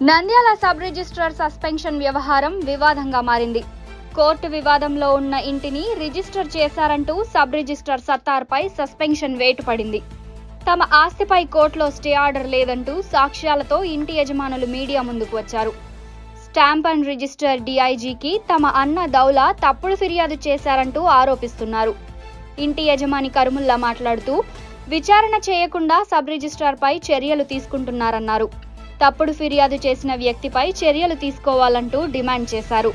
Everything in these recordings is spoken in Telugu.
నంద్యాల సబ్ రిజిస్ట్రార్ సస్పెన్షన్ వ్యవహారం వివాదంగా మారింది. కోర్టు వివాదంలో ఉన్న ఇంటిని రిజిస్టర్ చేశారంటూ సబ్ రిజిస్ట్రార్ సత్తార్పై సస్పెన్షన్ వేటు పడింది తమ ఆస్తిపై కోర్టులో స్టే ఆర్డర్ లేదంటూ సాక్ష్యాలతో ఇంటి యజమానులు మీడియా ముందుకు వచ్చారు. స్టాంప్ అండ్ రిజిస్టర్ డిఐజీకి తమ అన్న దౌలా తప్పుడు ఫిర్యాదు చేశారంటూ ఆరోపిస్తున్నారు. ఇంటి యజమాని కరుముల్లా మాట్లాడుతూ విచారణ చేయకుండా సబ్ రిజిస్ట్రార్పై చర్యలు తీసుకుంటున్నారన్నారు. తప్పుడు ఫిర్యాదు చేసిన వ్యక్తిపై చర్యలు తీసుకోవాలంటూ డిమాండ్ చేశారు.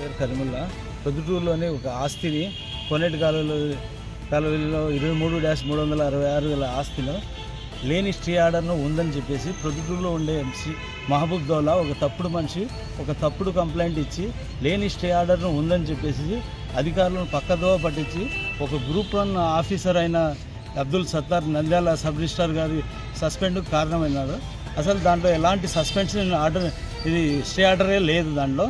పేరు కరిముల్లా ప్రొద్దుటూరులోని ఒక ఆస్తిని కొనేటి కాలువలో కాలువలో ఇరవై మూడు డాష్ మూడు వందల అరవై ఆరు గల ఆస్తిలో లేని స్టే ఆర్డర్ను ఉందని చెప్పేసి ప్రొద్దుటూరులో ఉండే ఎంసీ మహబూబ్ దౌలా ఒక తప్పుడు మనిషి ఒక తప్పుడు కంప్లైంట్ ఇచ్చి లేని స్టే ఆర్డర్ను ఉందని చెప్పేసి అధికారులను పక్కదోవ పట్టించి ఒక గ్రూప్ వన్ ఆఫీసర్ అయిన అబ్దుల్ సత్తార్ నంద్యాల సబ్ రిజిస్టార్ గారి సస్పెండ్కు కారణమైనాడు. అసలు దాంట్లో ఎలాంటి సస్పెన్షన్ ఆర్డర్ ఇది స్టే ఆర్డరే లేదు దాంట్లో.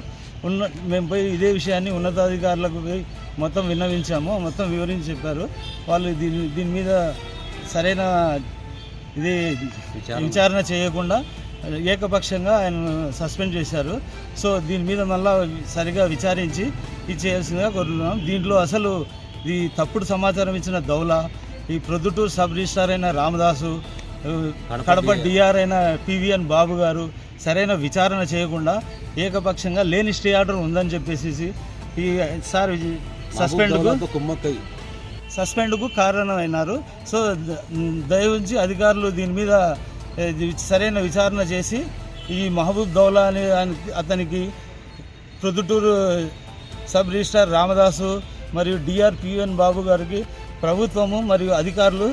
ఉన్న మేము పోయి ఇదే విషయాన్ని ఉన్నతాధికారులకు పోయి మొత్తం విన్నవించాము మొత్తం వివరించి చెప్పారు. వాళ్ళు దీని దీని మీద సరైన ఇది విచారణ. చేయకుండా ఏకపక్షంగా ఆయన సస్పెండ్ చేశారు. సో దీని మీద మళ్ళా సరిగా విచారించి ఇది చేయాల్సిందిగా కోరుతున్నాం. దీంట్లో అసలు ఈ తప్పుడు సమాచారం ఇచ్చిన దౌలా ఈ ప్రొద్దుటూరు సబ్ రిజిస్టార్ అయిన రామదాసు కడప డిఆర్ అయిన పివిఎన్ బాబు గారు సరైన విచారణ చేయకుండా ఏకపక్షంగా లేని స్టే ఆర్డర్ ఉందని చెప్పేసి ఈ సార్ సస్పెండ్కు కుమ్మక్కై. సస్పెండ్కు కారణమైనారు. సో దయవుంచి అధికారులు దీని మీద సరైన విచారణ చేసి ఈ మహబూబ్ దౌలా అనే అతనికి ప్రొద్దుటూరు సబ్ రిజిస్ట్రార్ రామదాసు మరియు డిఆర్పిఎన్ బాబు గారికి ప్రభుత్వము మరియు అధికారులు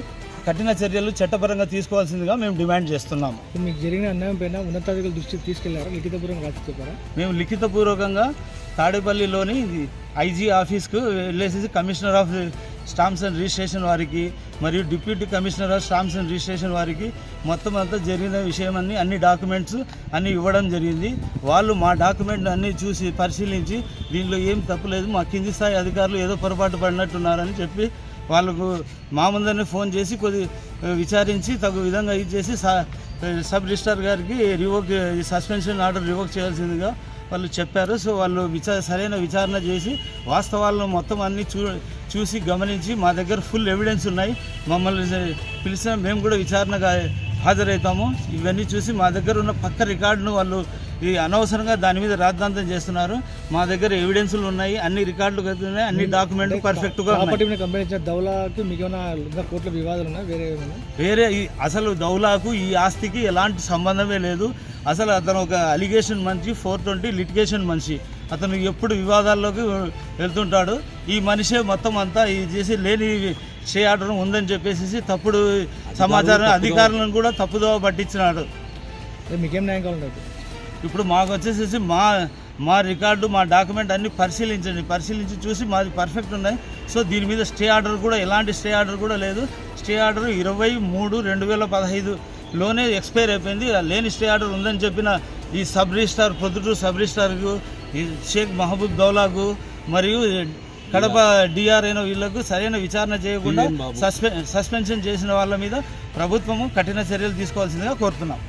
కఠిన చర్యలు చట్టపరంగా తీసుకోవాల్సిందిగా మేము డిమాండ్ చేస్తున్నాము మీకు జరిగిన అన్యాయం పైన ఉన్నతాధికారుల దృష్టికి తీసుకెళ్ళారా? లిఖితపూర్వకంగా రాసి చెప్పారా? మేము లిఖితపూర్వకంగా తాడేపల్లిలోని ఐజీ ఆఫీస్కు వెళ్ళేసి commissioner of stamps and registration వారికి మరియు deputy commissioner of stamps and registration వారికి మొత్తం అంతా జరిగిన విషయం అన్ని అన్ని డాక్యుమెంట్స్ అన్ని ఇవ్వడం జరిగింది. వాళ్ళు మా డాక్యుమెంట్ అన్ని చూసి పరిశీలించి దీనిలో ఏం తప్పులేదు మా కింది స్థాయి అధికారులు ఏదో పొరపాటు పడినట్టున్నారని చెప్పి వాళ్ళకు మామందరిని ఫోన్ చేసి కొద్ది విచారించి తగు విధంగా ఇది చేసి సబ్ రిజిస్టార్ గారికి రివోక్ సస్పెన్షన్ ఆర్డర్ రివోక్ చేయాల్సిందిగా వాళ్ళు చెప్పారు. సో వాళ్ళు విచార సరైన విచారణ చేసి వాస్తవాలను మొత్తం అన్ని చూ చూసి గమనించి మా దగ్గర ఫుల్ ఎవిడెన్స్ ఉన్నాయి. మమ్మల్ని పిలిచిన మేము కూడా విచారణగా హాజరవుతాము. ఇవన్నీ చూసి మా దగ్గర ఉన్న పక్క రికార్డును వాళ్ళు ఈ అనవసరంగా దాని మీద రాద్ధాంతం చేస్తున్నారు. మా దగ్గర ఎవిడెన్సులు ఉన్నాయి అన్ని రికార్డులు ఉన్నాయి అన్ని డాక్యుమెంట్లు పర్ఫెక్ట్గా దౌలాకి కోర్టులో వివాదాలు ఉన్నాయి? వేరే వేరే అసలు దౌలాకు ఈ ఆస్తికి ఎలాంటి సంబంధమే లేదు. అసలు అతను ఒక అలిగేషన్ మనిషి ఫోర్ ట్వంటీ లిటిగేషన్ మనిషి. అతను ఎప్పుడు వివాదాల్లోకి వెళ్తుంటాడు. ఈ మనిషే మొత్తం అంతా ఇది చేసి లేని చే ఆర్డర్ ఉందని చెప్పేసి తప్పుడు సమాచారం అధికారులను కూడా తప్పుదోవ పట్టించినాడు. మీకేం న్యాయం కావాలంటే ఇప్పుడు మాకు వచ్చేసేసి మా మా రికార్డు మా డాక్యుమెంట్ అన్ని పరిశీలించండి. పరిశీలించి చూసి మాది పర్ఫెక్ట్ ఉన్నాయి. సో దీని మీద స్టే ఆర్డర్ కూడా ఎలాంటి స్టే ఆర్డర్ కూడా లేదు. స్టే ఆర్డర్ ఇరవై మూడు రెండు వేల పదహైదులోనే ఎక్స్పైర్ అయిపోయింది. లేని స్టే ఆర్డర్ ఉందని చెప్పిన ఈ సబ్ రిజిస్టార్ పొద్దుటూరు సబ్ రిజిస్టార్కు ఈ షేక్ మహబూబ్ దౌలాకు మరియు కడప డిఆర్ అయిన వీళ్ళకు సరైన విచారణ చేయకుండా పివిఎన్ బాబు. సస్పె సస్పెన్షన్ చేసిన వాళ్ళ మీద ప్రభుత్వము కఠిన చర్యలు తీసుకోవాల్సిందిగా కోరుతున్నాం.